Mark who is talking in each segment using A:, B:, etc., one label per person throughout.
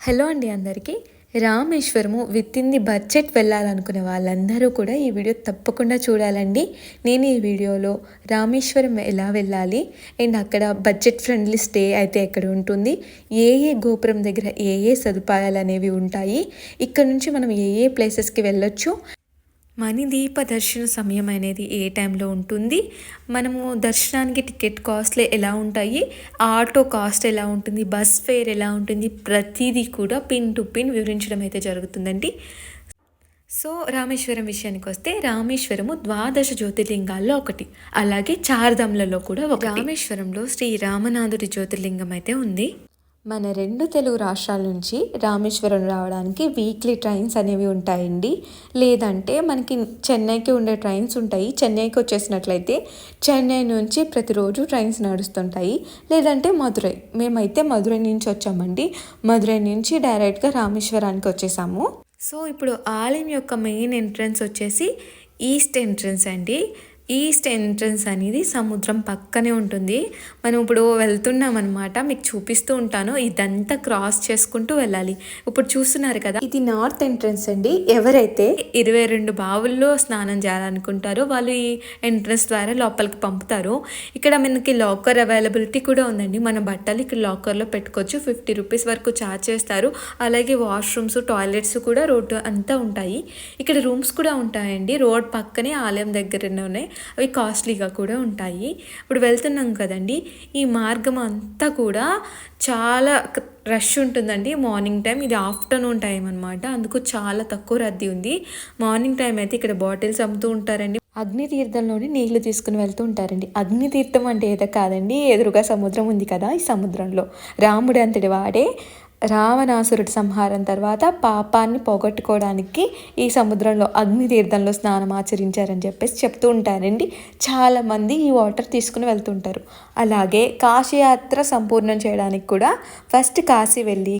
A: Hello అండి అందరికీ. Rameswaram with in the budget వెళ్ళాలనుకునే వాళ్ళందరూ కూడా ఈ వీడియో తప్పకుండా చూడాలండి. నేను ఈ వీడియోలో రామేశ్వరం ఎలా వెళ్ళాలి అండ్ అక్కడ బడ్జెట్ ఫ్రెండ్లీ స్టే అయితే ఎక్కడ ఉంటుంది ఏ ఏ గోపురం దగ్గర ఏ ఏ సదుపాయాలు అనేవి ఉంటాయి ఇక్కడ నుంచి మనం ఏ ఏ ప్లేసెస్కి వెళ్ళొచ్చు మణిదీప దర్శన సమయం అనేది ఏ టైంలో ఉంటుంది? మనము దర్శనానికి టికెట్ కాస్ట్లు ఎలా ఉంటాయి? ఆటో కాస్ట్ ఎలా ఉంటుంది? బస్ ఫేర్ ఎలా ఉంటుంది? ప్రతిదీ కూడా పిన్ టు పిన్ వివరించడం అయితే జరుగుతుందండి. సో రామేశ్వరం విషయానికి వస్తే రామేశ్వరము ద్వాదశ జ్యోతిర్లింగాల్లో ఒకటి. అలాగే చార్ధామ్లలో కూడా ఒక రామేశ్వరంలో శ్రీ రామనాథుడి జ్యోతిర్లింగం అయితే ఉంది. మన రెండు తెలుగు రాష్ట్రాల నుంచి రామేశ్వరం రావడానికి వీక్లీ ట్రైన్స్ అనేవి ఉంటాయండి. లేదంటే మనకి చెన్నైకి ఉండే ట్రైన్స్ ఉంటాయి. చెన్నైకి వచ్చేసినట్లయితే చెన్నై నుంచి ప్రతిరోజు ట్రైన్స్ నడుస్తుంటాయి. లేదంటే మధురై మేమైతే మధురై నుంచి వచ్చామండి. మధురై నుంచి డైరెక్ట్గా రామేశ్వరానికి వచ్చేసాము. సో ఇప్పుడు ఆలయం యొక్క మెయిన్ ఎంట్రన్స్ వచ్చేసి ఈస్ట్ ఎంట్రన్స్ అండి. ఈస్ట్ ఎంట్రన్స్ అనేది సముద్రం పక్కనే ఉంటుంది. మనం ఇప్పుడు వెళ్తున్నాం అనమాట మీకు చూపిస్తూ ఉంటాను. ఇదంతా క్రాస్ చేసుకుంటూ వెళ్ళాలి. ఇప్పుడు చూస్తున్నారు కదా ఇది నార్త్ ఎంట్రన్స్ అండి. ఎవరైతే ఇరవై రెండు బావుల్లో స్నానం చేయాలనుకుంటారో వాళ్ళు ఈ ఎంట్రన్స్ ద్వారా లోపలికి పంపుతారు. ఇక్కడ మనకి లాకర్ అవైలబిలిటీ కూడా ఉందండి. మన బట్టలు ఇక్కడ లాకర్లో పెట్టుకోవచ్చు. ఫిఫ్టీ రూపీస్ వరకు ఛార్జ్ చేస్తారు. అలాగే వాష్రూమ్స్ టాయిలెట్స్ కూడా రోడ్డు అంతా ఉంటాయి. ఇక్కడ రూమ్స్ కూడా ఉంటాయండి. రోడ్ పక్కనే ఆలయం దగ్గరనే ఉన్నాయి అవి కాస్ట్లీగా కూడా ఉంటాయి. ఇప్పుడు వెళ్తున్నాం కదండి ఈ మార్గం అంతా కూడా చాలా రష్ ఉంటుందండి. మార్నింగ్ టైం ఇది ఆఫ్టర్నూన్ టైం అనమాట అందుకు చాలా తక్కువ రద్దీ ఉంది. మార్నింగ్ టైం అయితే ఇక్కడ బాటిల్స్ అమ్ముతూ ఉంటారండి. అగ్ని తీర్థంలోనే నీళ్ళు తీసుకుని వెళ్తూ ఉంటారండి. అగ్ని తీర్థం అంటే ఏదో కాదండి ఎదురుగా సముద్రం ఉంది కదా ఈ సముద్రంలో. రాముడు అంతటి వాడే రావణాసురుడి సంహారం తర్వాత పాపాన్ని పోగొట్టుకోవడానికి ఈ సముద్రంలో అగ్ని తీర్థంలో స్నానం ఆచరించారని చెప్పేసి చెప్తూ ఉంటారండి. చాలామంది ఈ వాటర్ తీసుకుని వెళ్తుంటారు. అలాగే కాశీయాత్ర సంపూర్ణం చేయడానికి కూడా ఫస్ట్ కాశీ వెళ్ళి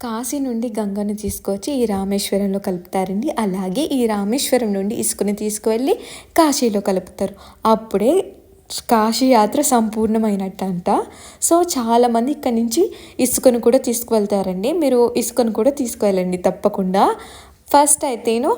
A: కాశీ నుండి గంగను తీసుకొచ్చి ఈ రామేశ్వరంలో కలుపుతారండి. అలాగే ఈ రామేశ్వరం నుండి ఇసుకని తీసుకువెళ్ళి కాశీలో కలుపుతారు. అప్పుడే కాశీ యాత్ర సంపూర్ణమైనట్టంట. సో చాలామంది ఇక్కడి నుంచి ఇసుకను కూడా తీసుకువెళ్తారండి. మీరు ఇసుకను కూడా తీసుకువెళ్ళండి తప్పకుండా. ఫస్ట్ అయితేను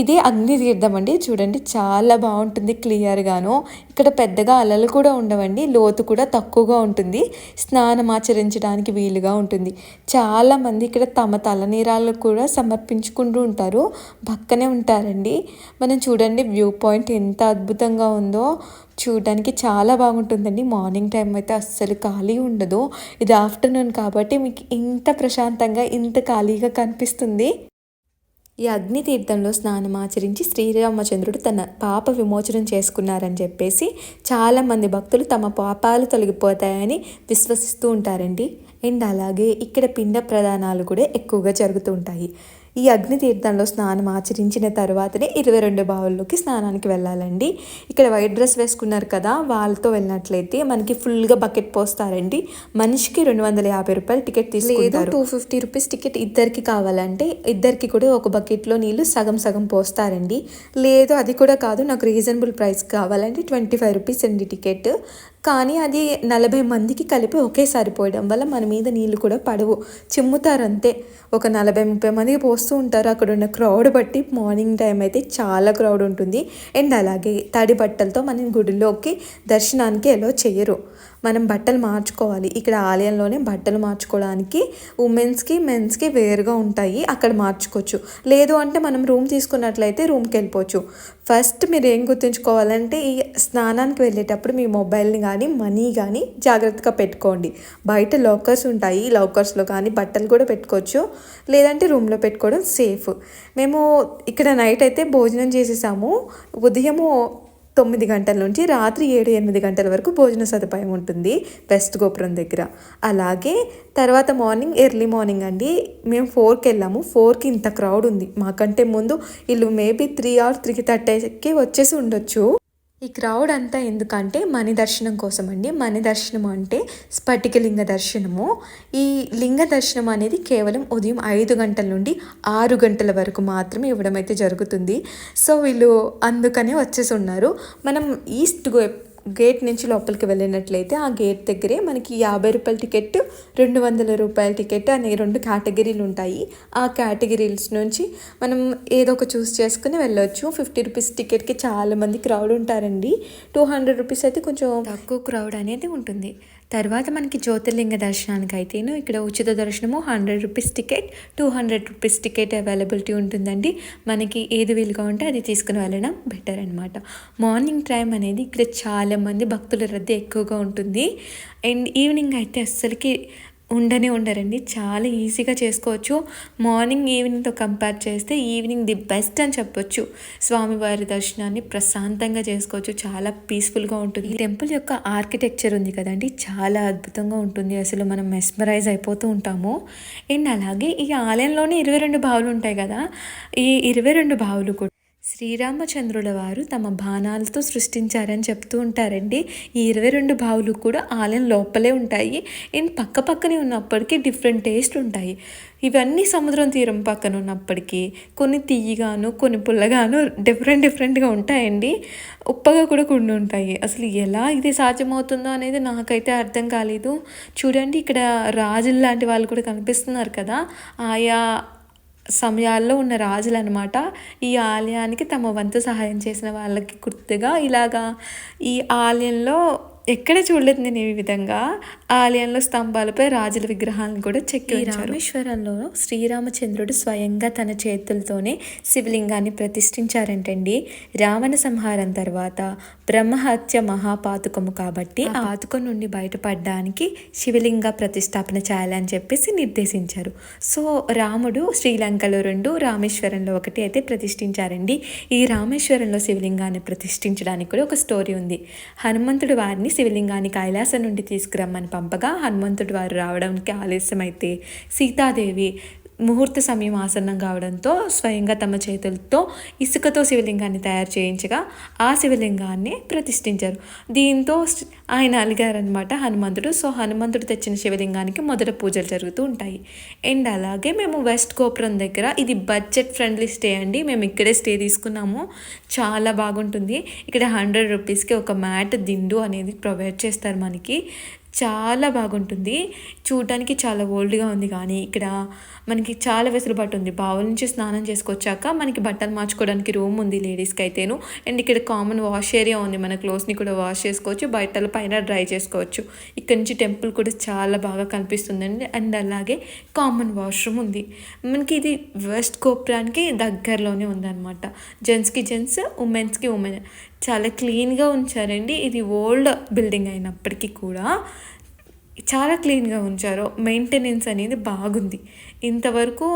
A: ఇది అగ్ని తీర్థం అండి. చూడండి చాలా బాగుంటుంది క్లియర్గాను. ఇక్కడ పెద్దగా అలలు కూడా ఉండవండి లోతు కూడా తక్కువగా ఉంటుంది. స్నానం ఆచరించడానికి వీలుగా ఉంటుంది. చాలామంది ఇక్కడ తమ తలనీరాలు కూడా సమర్పించుకుంటూ ఉంటారు. పక్కనే ఉంటారండి. మనం చూడండి వ్యూ పాయింట్ ఎంత అద్భుతంగా ఉందో. చూడడానికి చాలా బాగుంటుందండి. మార్నింగ్ టైం అయితే అస్సలు ఖాళీ ఉండదు. ఇది ఆఫ్టర్నూన్ కాబట్టి మీకు ఇంత ప్రశాంతంగా ఇంత ఖాళీగా కనిపిస్తుంది. ఈ అగ్ని తీర్థంలో స్నానం ఆచరించి శ్రీరామచంద్రుడు తన పాప విమోచనం చేసుకున్నారని చెప్పేసి చాలామంది భక్తులు తమ పాపాలు తొలగిపోతాయని విశ్వసిస్తూ ఉంటారండి. అండ్ అలాగే ఇక్కడ పిండ ప్రదానాలు కూడా ఎక్కువగా జరుగుతూ ఉంటాయి. ఈ అగ్ని తీర్థంలో స్నానం ఆచరించిన తర్వాతనే ఇరవై రెండు బావుల్లోకి స్నానానికి వెళ్ళాలండి. ఇక్కడ వైట్ డ్రెస్ వేసుకున్నారు కదా వాళ్ళతో వెళ్ళినట్లయితే మనకి ఫుల్గా బకెట్ పోస్తారండి. మనిషికి రెండు వందల యాభై రూపాయలు టికెట్ తీసుకుంటారు. టూ ఫిఫ్టీ రూపీస్ టికెట్ ఇద్దరికి కావాలంటే ఇద్దరికి కూడా ఒక బకెట్లో నీళ్ళు సగం సగం పోస్తారండి. లేదు అది కూడా కాదు నాకు రీజనబుల్ ప్రైస్ కావాలంటే ట్వంటీ ఫైవ్ రూపీస్ అండి టికెట్. కానీ అది నలభై మందికి కలిపి ఒకేసారి పోయడం వల్ల మన మీద నీళ్ళు కూడా పడవు. చిమ్ముతారంతే. ఒక నలభై ముప్పై మందికి పోస్తూ ఉంటారు. అక్కడ ఉన్న క్రౌడ్ బట్టి మార్నింగ్ టైం అయితే చాలా క్రౌడ్ ఉంటుంది. అండ్ అలాగే తడి బట్టలతో మనం గుడిలోకి దర్శనానికి ఎలా చేయరు. మనం బట్టలు మార్చుకోవాలి. ఇక్కడ ఆలయంలోనే బట్టలు మార్చుకోవడానికి ఉమెన్స్కి మెన్స్కి వేరుగా ఉంటాయి. అక్కడ మార్చుకోవచ్చు. లేదు అంటే మనం రూమ్ తీసుకున్నట్లయితే రూమ్కి వెళ్ళిపోవచ్చు. ఫస్ట్ మీరు ఏం గుర్తుంచుకోవాలంటే ఈ స్నానానికి వెళ్ళేటప్పుడు మీ మొబైల్ని కానీ మనీ కానీ జాగ్రత్తగా పెట్టుకోండి. బయట లాకర్స్ ఉంటాయి. లాకర్స్లో కానీ బట్టలు కూడా పెట్టుకోవచ్చు. లేదంటే రూమ్లో పెట్టుకోవడం సేఫ్. మేము ఇక్కడ నైట్ అయితే భోజనం చేసేసాము. ఉదయము తొమ్మిది గంటల నుంచి రాత్రి ఏడు ఎనిమిది గంటల వరకు భోజన సదుపాయం ఉంటుంది వెస్ట్ గోపురం దగ్గర. అలాగే తర్వాత మార్నింగ్ ఎర్లీ మార్నింగ్ అండి మేము ఫోర్కి వెళ్ళాము. ఫోర్కి ఇంత క్రౌడ్ ఉంది. మాకంటే ముందు వీళ్ళు మేబీ త్రీ ఆర్ త్రీ థర్టీకి వచ్చేసి ఉండొచ్చు. ఈ క్రౌడ్ అంతా ఎందుకంటే మణి దర్శనం కోసం అండి మణి దర్శనం అంటే స్ఫటికలింగ దర్శనము. ఈ లింగ దర్శనం అనేది కేవలం ఉదయం ఐదు గంటల నుండి ఆరు గంటల వరకు మాత్రమే ఇవ్వడం అయితే జరుగుతుంది. సో వీళ్ళు అందుకనే వచ్చేసి ఉన్నారు. మనం ఈస్ట్ గేట్ నుంచి లోపలికి వెళ్ళినట్లయితే ఆ గేట్ దగ్గరే మనకి యాభై రూపాయల టికెట్ రెండు వందల రూపాయల టికెట్ అనే రెండు కేటగిరీలు ఉంటాయి. ఆ కేటగిరీస్ నుంచి మనం ఏదో ఒక చూస్ చేసుకుని వెళ్ళొచ్చు. ఫిఫ్టీ రూపీస్ టికెట్కి చాలా మంది క్రౌడ్ ఉంటారండి. టూ హండ్రెడ్ రూపీస్ అయితే కొంచెం తక్కువ క్రౌడ్ అనేది ఉంటుంది. తర్వాత మనకి జ్యోతిర్లింగ దర్శనానికి అయితేను ఇక్కడ ఉచిత దర్శనము hundred rupees ticket two hundred rupees ticket availability ఉంటుందండి. మనకి ఏది వీలుగా ఉంటే అది తీసుకుని వెళ్ళడం బెటర్ అనమాట మార్నింగ్ టైం అనేది ఇక్కడ చాలామంది భక్తుల రద్దీ ఎక్కువగా ఉంటుంది. అండ్ ఈవినింగ్ అయితే అస్సలకి ఉండనే ఉండరండి. చాలా ఈజీగా చేసుకోవచ్చు. మార్నింగ్ ఈవినింగ్తో కంపేర్ చేస్తే ఈవినింగ్ ది బెస్ట్ అని చెప్పొచ్చు. స్వామివారి దర్శనాన్ని ప్రశాంతంగా చేసుకోవచ్చు. చాలా పీస్ఫుల్గా ఉంటుంది. ఈ టెంపుల్ యొక్క ఆర్కిటెక్చర్ ఉంది కదండి. చాలా అద్భుతంగా ఉంటుంది. అసలు మనం మెస్మరైజ్ అయిపోతూ ఉంటాము. అండ్ అలాగే ఈ ఆలయంలోనే ఇరవై రెండు బావులు ఉంటాయి కదా. ఈ ఇరవై రెండు బావులు కూడా శ్రీరామచంద్రుల వారు తమ బాణాలతో సృష్టించారని చెప్తూ ఉంటారండి. ఈ ఇరవై రెండు బావులు కూడా ఆలయం లోపలే ఉంటాయి. అండ్ పక్క పక్కనే ఉన్నప్పటికీ డిఫరెంట్ టేస్ట్ ఉంటాయి. ఇవన్నీ సముద్రం తీరం పక్కన ఉన్నప్పటికీ కొన్ని తీయగాను కొన్ని పుల్లగాను డిఫరెంట్ డిఫరెంట్గా ఉంటాయండి. ఉప్పగా కూడా కొన్ని ఉంటాయి. అసలు ఎలా ఇది సాధ్యమవుతుందో అనేది నాకైతే అర్థం కాలేదు. చూడండి ఇక్కడ రాజులు లాంటి వాళ్ళు కూడా కనిపిస్తున్నారు కదా. ఆయా సమయాల్లో ఉన్న రాజులు అనమాట ఈ ఆలయానికి తమ వంతు సహాయం చేసిన వాళ్ళకి గుర్తుగా ఇలాగా ఈ ఆలయంలో ఎక్కడ చూడలేదు నేను ఈ విధంగా. ఆలయంలో స్తంభాలపై రాజుల విగ్రహాలను కూడా చెక్కి రామేశ్వరంలో శ్రీరామచంద్రుడు స్వయంగా తన చేతులతోనే శివలింగాన్ని ప్రతిష్ఠించారంటండి. రావణ సంహారం తర్వాత బ్రహ్మహత్య మహాపాతుకము కాబట్టి ఆ పాతుకం నుండి బయటపడడానికి శివలింగ ప్రతిష్టాపన చేయాలని చెప్పేసి నిర్దేశించారు. సో రాముడు శ్రీలంకలో రెండు రామేశ్వరంలో ఒకటి అయితే ప్రతిష్ఠించారండి. ఈ రామేశ్వరంలో శివలింగాన్ని ప్రతిష్ఠించడానికి కూడా ఒక స్టోరీ ఉంది. హనుమంతుడు వారిని శివలింగాన్ని కైలాసం నుండి తీసుకురమ్మని పంపగా హనుమంతుడు వారు రావడానికి ఆలస్యమైతే సీతాదేవి ముహూర్త సమయం ఆసన్నం కావడంతో స్వయంగా తమ చేతులతో ఇసుకతో శివలింగాన్ని తయారు చేయించగా ఆ శివలింగాన్ని ప్రతిష్ఠించారు. దీంతో ఆయన అలిగారనమాట హనుమంతుడు. సో హనుమంతుడు తెచ్చిన శివలింగానికి మొదట పూజలు జరుగుతూ ఉంటాయి. అండ్ అలాగే మేము వెస్ట్ గోపురం దగ్గర ఇది బడ్జెట్ ఫ్రెండ్లీ స్టే అండి. మేము ఇక్కడే స్టే తీసుకున్నాము. చాలా బాగుంటుంది. ఇక్కడ హండ్రెడ్ రూపీస్కి ఒక మ్యాట్ దిండు అనేది ప్రొవైడ్ చేస్తారు మనకి. చాలా బాగుంటుంది. చూడటానికి చాలా ఓల్డ్గా ఉంది కానీ ఇక్కడ మనకి చాలా వెసులుబాటు ఉంది. బావుల నుంచి స్నానం చేసుకొచ్చాక మనకి బట్టలు మార్చుకోవడానికి రూమ్ ఉంది లేడీస్కి అయితేను. అండ్ ఇక్కడ కామన్ వాష్ ఏరియా ఉంది. మన క్లోత్స్ని కూడా వాష్ చేసుకోవచ్చు. బట్టల పైన డ్రై చేసుకోవచ్చు. ఇక్కడ నుంచి టెంపుల్ కూడా చాలా బాగా కనిపిస్తుందండి. అండ్ అలాగే కామన్ వాష్రూమ్ ఉంది. మనకి ఇది వెస్ట్ గోపురానికి దగ్గరలోనే ఉందన్నమాట. జెంట్స్కి జెంట్స్ ఉమెన్స్కి ఉమెన్. చాలా క్లీన్గా ఉంచారండి. ఇది ఓల్డ్ బిల్డింగ్ అయినప్పటికీ కూడా చాలా క్లీన్గా ఉంచారు. మెయింటెనెన్స్ అనేది బాగుంది. ఇంతవరకు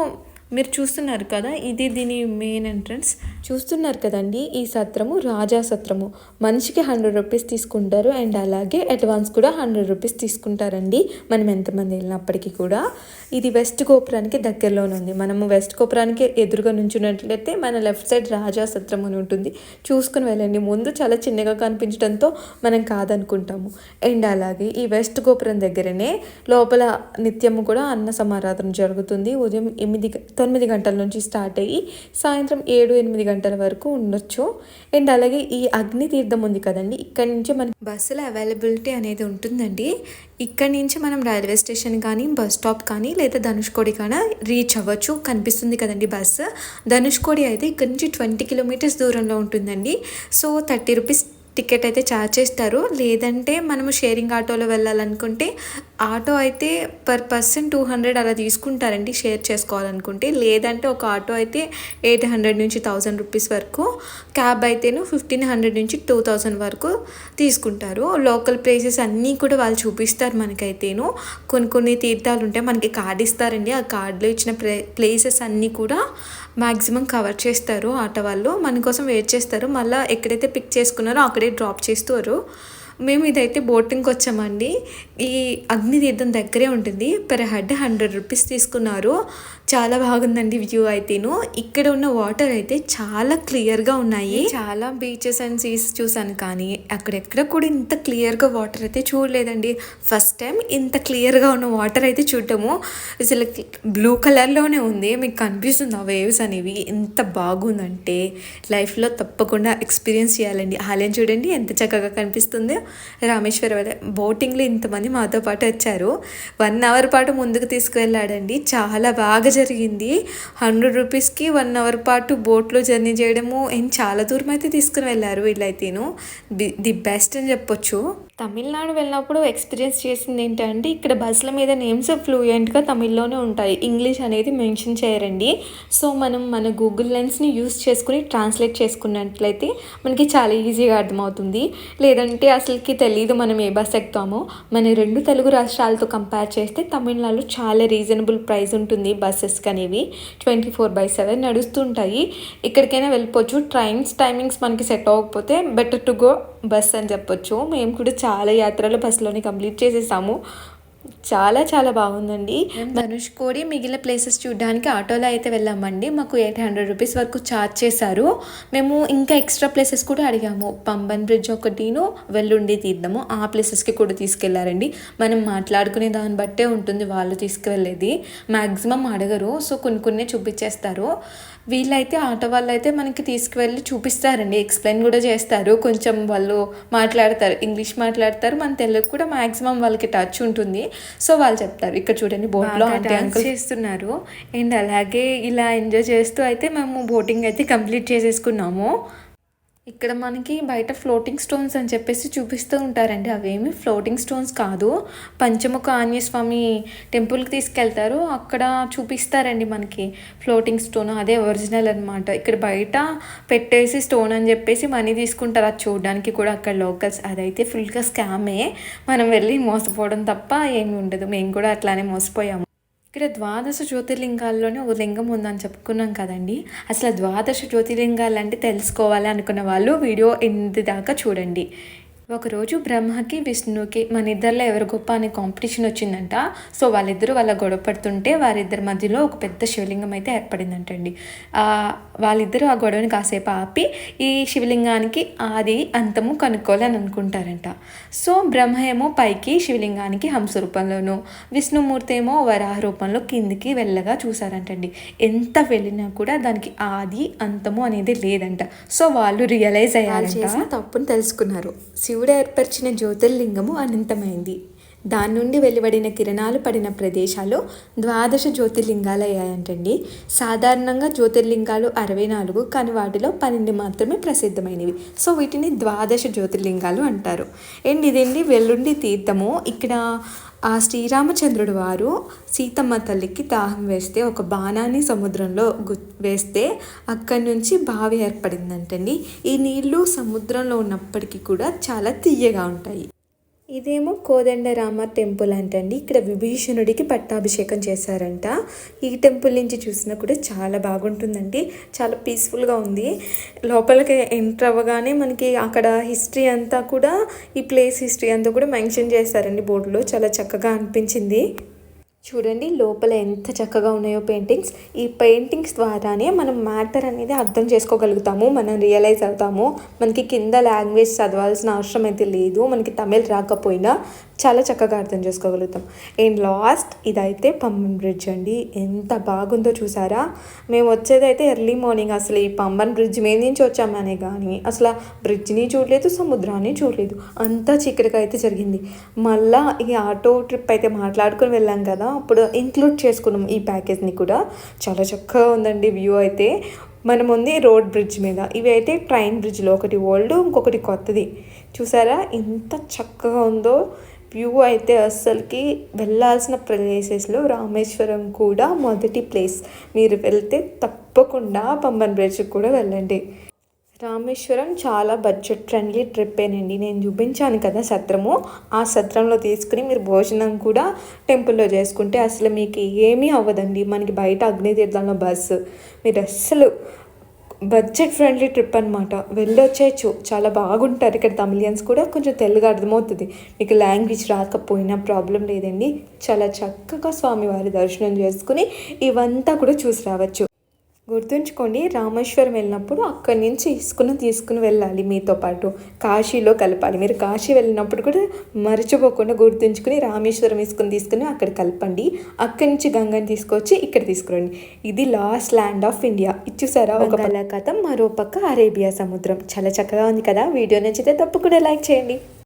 A: మీరు చూస్తున్నారు కదా ఇది దీని మెయిన్ ఎంట్రన్స్ చూస్తున్నారు కదండి ఈ సత్రము రాజా సత్రము. మనిషికి హండ్రెడ్ రూపీస్ తీసుకుంటారు అండ్ అలాగే అడ్వాన్స్ కూడా హండ్రెడ్ రూపీస్ తీసుకుంటారండి. మనం ఎంతమంది వెళ్ళినప్పటికీ కూడా. ఇది వెస్ట్ గోపురానికి దగ్గరలోనే ఉంది. మనము వెస్ట్ గోపురానికి ఎదురుగా నుంచున్నట్లయితే మన లెఫ్ట్ సైడ్ రాజా సత్రం అని ఉంటుంది. చూసుకుని వెళ్ళండి. ముందు చాలా చిన్నగా కనిపించడంతో మనం కాదనుకుంటాము. అండ్ అలాగే ఈ వెస్ట్ గోపురం దగ్గరనే లోపల నిత్యము కూడా అన్న సమారాధన జరుగుతుంది. ఉదయం ఎనిమిది తొమ్మిది గంటల నుంచి స్టార్ట్ అయ్యి సాయంత్రం ఏడు ఎనిమిది గంటల వరకు ఉండొచ్చు. అండ్ అలాగే ఈ అగ్ని తీర్థం ఉంది కదండి ఇక్కడ నుంచి మనకి బస్సుల అవైలబిలిటీ అనేది ఉంటుందండి. ఇక్కడ నుంచి మనం రైల్వే స్టేషన్ కానీ బస్ స్టాప్ కానీ లేదా ధనుష్కోడి కానీ రీచ్ అవ్వచ్చు. కనిపిస్తుంది కదండి బస్సు. ధనుష్కోడి అయితే ఇక్కడ నుంచి ట్వంటీ కిలోమీటర్స్ దూరంలో ఉంటుందండి. సో థర్టీ రూపీస్ టికెట్ అయితే ఛార్జ్ చేస్తారు. లేదంటే మనము షేరింగ్ ఆటోలో వెళ్ళాలనుకుంటే ఆటో అయితే పర్ పర్సన్ టూ హండ్రెడ్ అలా తీసుకుంటారండి షేర్ చేసుకోవాలనుకుంటే. లేదంటే ఒక ఆటో అయితే ఎయిట్ హండ్రెడ్ నుంచి థౌజండ్ రూపీస్ వరకు క్యాబ్ అయితేను ఫిఫ్టీన్ హండ్రెడ్ నుంచి టూ థౌజండ్ వరకు తీసుకుంటారు. లోకల్ ప్లేసెస్ అన్నీ కూడా వాళ్ళు చూపిస్తారు మనకైతేను. కొన్ని కొన్ని తీర్థాలు ఉంటాయి మనకి కార్డ్ ఇస్తారండి. ఆ కార్డులో ఇచ్చిన ప్లే ప్లేసెస్ అన్నీ కూడా మ్యాక్సిమం కవర్ చేస్తారు ఆటో వాళ్ళు. మన కోసం వెయిట్ చేస్తారు. మళ్ళీ ఎక్కడైతే పిక్ చేసుకున్నారో అక్కడే డ్రాప్ చేస్తారు. మేము ఇదైతే బోటింగ్కి వచ్చామండి. ఈ అగ్నితీర్థం దగ్గరే ఉంటుంది. పెర్ హెడ్ హండ్రెడ్ రూపీస్ తీసుకున్నారు. చాలా బాగుందండి వ్యూ అయితేను. ఇక్కడ ఉన్న వాటర్ అయితే చాలా క్లియర్గా ఉన్నాయి. చాలా బీచెస్ అండ్ సీస్ చూసాను కానీ అక్కడెక్కడ కూడా ఇంత క్లియర్గా వాటర్ అయితే చూడలేదండి. ఫస్ట్ టైం ఇంత క్లియర్గా ఉన్న వాటర్ అయితే చూడటము. అసలు బ్లూ కలర్లోనే ఉంది. మీకు కనిపిస్తుంది ఆ వేవ్స్ అనేవి? ఎంత బాగుందంటే లైఫ్లో తప్పకుండా ఎక్స్పీరియన్స్ చేయాలండి. ఆలయం చూడండి ఎంత చక్కగా కనిపిస్తుందో. రామేశ్వర బోటింగ్లో ఇంతమంది మాతో పాటు వచ్చారు. వన్ అవర్ పాటు ముందుకు తీసుకువెళ్ళాడండి. చాలా బాగా జరిగింది. హండ్రెడ్ రూపీస్కి వన్ అవర్ పాటు బోట్లో జర్నీ చేయడము ఏం చాలా దూరం అయితే తీసుకుని వెళ్ళారు వీళ్ళైతేను. ది ది బెస్ట్ అని చెప్పొచ్చు. తమిళనాడు వెళ్ళినప్పుడు ఎక్స్పీరియన్స్ చేసింది ఏంటంటే ఇక్కడ బస్సుల మీద నేమ్స్ ఫ్లూయెంట్గా తమిళ్ళోనే ఉంటాయి. ఇంగ్లీష్ అనేది మెన్షన్ చేయరండి. సో మనం మన గూగుల్ లెన్స్ని యూస్ చేసుకుని ట్రాన్స్లేట్ చేసుకున్నట్లయితే మనకి చాలా ఈజీగా అర్థమవుతుంది. లేదంటే అసలుకి తెలియదు మనం ఏ బస్ ఎక్కుతామో. మన రెండు తెలుగు రాష్ట్రాలతో కంపేర్ చేస్తే తమిళనాడులో చాలా రీజనబుల్ ప్రైస్ ఉంటుంది బస్సెస్కి అనేవి ట్వంటీ ఫోర్ బై సెవెన్ నడుస్తుంటాయి. ఎక్కడికైనా వెళ్ళిపోవచ్చు. ట్రైన్స్ టైమింగ్స్ మనకి సెట్ అవ్వకపోతే బెటర్ టు గో బస్ అని చెప్పొచ్చు. మేము కూడా చాలా యాత్రలు బస్సులోనే కంప్లీట్ చేసేసాము. చాలా చాలా బాగుందండి. ధనుష్కోడి మిగిలిన ప్లేసెస్ చూడడానికి ఆటోలో అయితే వెళ్ళామండి. మాకు ఎయిట్ హండ్రెడ్ రూపీస్ వరకు ఛార్జ్ చేశారు. మేము ఇంకా ఎక్స్ట్రా ప్లేసెస్ కూడా అడిగాము. పంబన్ బ్రిడ్జ్ ఒకటిను వెల్లుండి తీద్దాము ఆ ప్లేసెస్కి కూడా తీసుకెళ్ళారండి. మనం మాట్లాడుకునే దాన్ని బట్టే ఉంటుంది వాళ్ళు తీసుకువెళ్ళేది. మ్యాక్సిమం అడగరు. సో కొన్ని కొన్ని చూపించేస్తారు. వీళ్ళైతే ఆటో వాళ్ళు అయితే మనకి తీసుకువెళ్ళి చూపిస్తారండి. ఎక్స్ప్లెయిన్ కూడా చేస్తారు. కొంచెం వాళ్ళు మాట్లాడతారు. ఇంగ్లీష్ మాట్లాడతారు. మన తెలుగు కూడా మ్యాక్సిమం వాళ్ళకి టచ్ ఉంటుంది. సో వాళ్ళు చెప్తారు ఇక్కడ చూడండి బోట్లో అంటే అంకుల్ చేస్తున్నారు. అండ్ అలాగే ఇలా ఎంజాయ్ చేస్తూ అయితే మేము బోటింగ్ అయితే కంప్లీట్ చేసేసుకున్నాము. ఇక్కడ మనకి బయట ఫ్లోటింగ్ స్టోన్స్ అని చెప్పేసి చూపిస్తూ ఉంటారండి. అవేమి ఫ్లోటింగ్ స్టోన్స్ కాదు. పంచముఖ ఆంజనేయస్వామి టెంపుల్కి తీసుకెళ్తారు. అక్కడ చూపిస్తారండి మనకి ఫ్లోటింగ్ స్టోన్ అదే ఒరిజినల్ అనమాట ఇక్కడ బయట పెట్టేసి స్టోన్ అని చెప్పేసి మనీ తీసుకుంటారు. అది చూడడానికి కూడా అక్కడ లోకల్స్ అదైతే ఫుల్గా స్కామే మనం వెళ్ళి మోసపోవడం తప్ప ఏమి ఉండదు. మేము కూడా అట్లానే మోసపోయాము. ఇక్కడ ద్వాదశ జ్యోతిర్లింగాల్లోనే ఒక లింగం ఉందని చెప్పుకున్నాం కదండి. అసలు ద్వాదశ జ్యోతిర్లింగాలు అంటే తెలుసుకోవాలి అనుకున్న వాళ్ళు వీడియో ఎనిమిది దాకా చూడండి. ఒకరోజు బ్రహ్మకి విష్ణుకి మన ఇద్దరిలో ఎవరు గొప్ప అనే కాంపిటీషన్ వచ్చిందంట. సో వాళ్ళిద్దరూ వాళ్ళ గొడవ పడుతుంటే వారిద్దరి మధ్యలో ఒక పెద్ద శివలింగం అయితే ఏర్పడిందంటండి. వాళ్ళిద్దరూ ఆ గొడవని కాసేపు ఆపి ఈ శివలింగానికి ఆది అంతము కనుక్కోవాలని అనుకుంటారంట. సో బ్రహ్మ ఏమో పైకి శివలింగానికి హంస రూపంలోనూ విష్ణుమూర్తి ఏమో వరాహ రూపంలో కిందికి వెళ్ళగా చూసారంటండి ఎంత వెళ్ళినా కూడా దానికి ఆది అంతము అనేది లేదంట. సో వాళ్ళు రియలైజ్ అయ్యారు తప్పుని తెలుసుకున్నారు. శివుడు ఏర్పరిచిన జ్యోతిర్లింగము అనంతమైంది. దాని నుండి వెలువడిన కిరణాలు పడిన ప్రదేశాలు ద్వాదశ జ్యోతిర్లింగాలు అయ్యాయంటండి సాధారణంగా జ్యోతిర్లింగాలు అరవై నాలుగు కానీ వాటిలో పన్నెండు మాత్రమే ప్రసిద్ధమైనవి. సో వీటిని ద్వాదశ జ్యోతిర్లింగాలు అంటారు. అండ్ ఇదేంటి? వెల్లుండి తీర్థము. ఇక్కడ ఆ శ్రీరామచంద్రుడు వారు సీతమ్మ తల్లికి దాహం వేస్తే ఒక బాణాన్ని సముద్రంలో గు వేస్తే అక్కడి నుంచి బావి ఏర్పడిందంటండి. ఈ నీళ్ళు సముద్రంలో ఉన్నప్పటికీ కూడా చాలా తీయగా ఉంటాయి. ఇదేమో కోదండరామ టెంపుల్ అంటండి. ఇక్కడ విభీషణుడికి పట్టాభిషేకం చేశారంట. ఈ టెంపుల్ నుంచి చూసినా కూడా చాలా బాగుంటుందండి. చాలా పీస్ఫుల్గా ఉంది. లోపలికి ఎంటర్ అవ్వగానే మనకి అక్కడ హిస్టరీ అంతా కూడా ఈ ప్లేస్ హిస్టరీ అంతా కూడా మెన్షన్ చేశారండి బోర్డులో. చాలా చక్కగా అనిపించింది. చూడండి లోపల ఎంత చక్కగా ఉన్నాయో పెయింటింగ్స్. ఈ పెయింటింగ్స్ ద్వారానే మనం మ్యాటర్ అనేది అర్థం చేసుకోగలుగుతాము మనం రియలైజ్ అవుతాము. మనకి కింద లాంగ్వేజ్ చదవాల్సిన అవసరం అయితే లేదు మనకి తమిళ్ రాకపోయినా. చాలా చక్కగా అర్థం చేసుకోగలుగుతాం. అండ్ లాస్ట్ ఇదైతే పంబన్ బ్రిడ్జ్ అండి. ఎంత బాగుందో చూసారా? మేము వచ్చేదైతే ఎర్లీ మార్నింగ్ అసలు ఈ పంబన్ బ్రిడ్జ్ మీద నుంచి వచ్చామనే కానీ అసలు బ్రిడ్జ్ని చూడలేదు సముద్రాన్ని చూడలేదు. అంతా చీకటిగా అయితే జరిగింది. మళ్ళా ఈ ఆటో ట్రిప్ అయితే మాట్లాడుకుని వెళ్ళాం కదా అప్పుడు ఇంక్లూడ్ చేసుకున్నాం ఈ ప్యాకేజ్ని కూడా. చాలా చక్కగా ఉందండి వ్యూ అయితే. మనం ఉంది రోడ్ బ్రిడ్జ్ మీద. ఇవి అయితే ట్రైన్ బ్రిడ్జ్లో ఒకటి ఓల్డ్ ఇంకొకటి కొత్తది. చూసారా? ఎంత చక్కగా ఉందో. వ్యూ అయితే అస్సలకి వెళ్ళాల్సిన ప్లేసెస్లో రామేశ్వరం కూడా మొదటి ప్లేస్. మీరు వెళ్తే తప్పకుండా పంబన్ బ్రిడ్జ్కి కూడా వెళ్ళండి. రామేశ్వరం చాలా బడ్జెట్ ఫ్రెండ్లీ ట్రిప్పేనండి. నేను చూపించాను కదా సత్రము. ఆ సత్రంలో తీసుకుని మీరు భోజనం కూడా టెంపుల్లో చేసుకుంటే అసలు మీకు ఏమీ అవ్వదండి. మనకి బయట అగ్నితీర్థంలో బస్సు. మీరు అస్సలు బడ్జెట్ ఫ్రెండ్లీ ట్రిప్ అనమాట వెళ్ళొచ్చేయచ్చు. చాలా బాగుంటారు ఇక్కడ తమిళియన్స్ కూడా. కొంచెం తెలుగు అర్థమవుతుంది. మీకు లాంగ్వేజ్ రాకపోయినా ప్రాబ్లం లేదండి. చాలా చక్కగా స్వామివారి దర్శనం చేసుకుని ఇవంతా కూడా చూసి రావచ్చు. గుర్తుంచుకోండి రామేశ్వరం వెళ్ళినప్పుడు అక్కడి నుంచి ఇసుకను తీసుకుని వెళ్ళాలి మీతో పాటు. కాశీలో కలపాలి. మీరు కాశీ వెళ్ళినప్పుడు కూడా మర్చిపోకుండా గుర్తుంచుకుని రామేశ్వరం ఇసుకుని తీసుకుని అక్కడ కలపండి. అక్కడి నుంచి గంగని తీసుకొచ్చి ఇక్కడ తీసుకురండి. ఇది లాస్ట్ ల్యాండ్ ఆఫ్ ఇండియా. ఇచ్చేసారా ఒక కథ మరో పక్క అరేబియా సముద్రం. చాలా చక్కగా ఉంది కదా. వీడియో నచ్చితే తప్పకుండా లైక్ చేయండి.